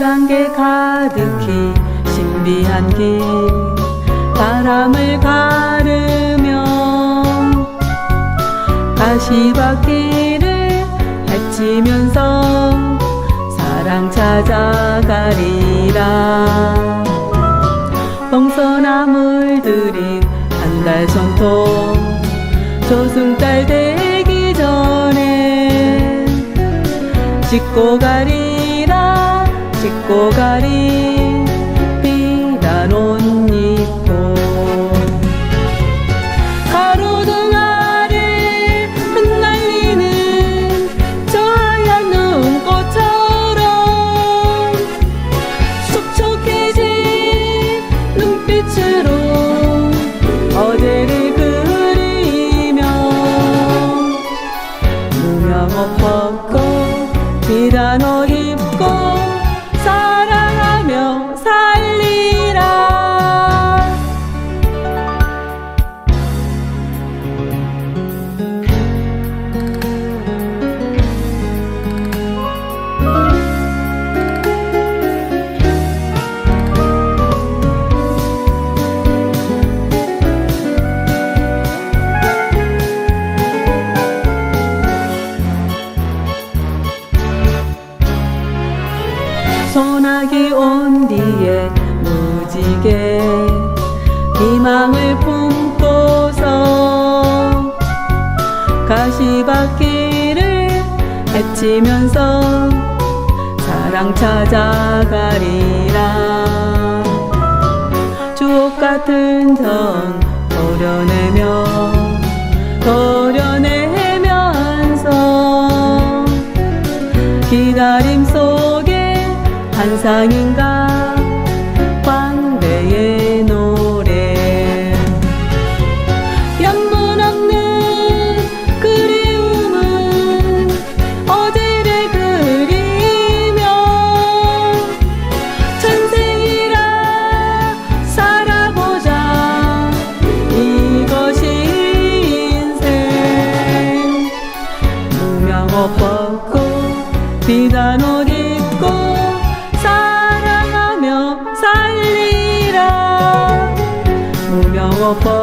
가득히 신비한 길. 바람을 가르며 가시밭길을 헤치면서 사랑 찾아가리라. 봉선나물 들인 한달 전통 조승달 되기 전에 씻고 가리라 씻고 가리. 비단 옷 입고 가로등 아래 흩날리는 저 하얀 눈꽃처럼 촉촉해진 눈빛으로 어제를 그리며 무명옷 벗고 비단 옷입 뒤에 무지개. 희망을 품고서 가시밭길을 헤치면서 사랑 찾아가리라. 주옥 같은 정 도려내며 도려내면서 기다림 속에 환상인가? 광대의 노래. 연문 없는 그리움은 어제를 그리며 천생이라 살아보자. 이것이 인생. 무명옷 벗고 비단 옷 입고 살리